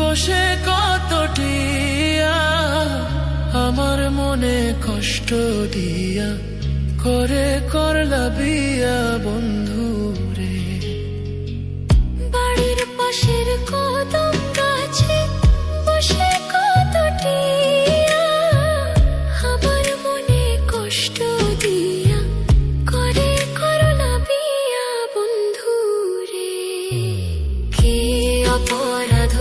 বসে কতটিয়া আমার মনে কষ্ট দিয়া করে করলা বিয়া বন্ধু।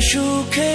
সুখে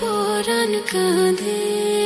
পরাণ কাঁধে।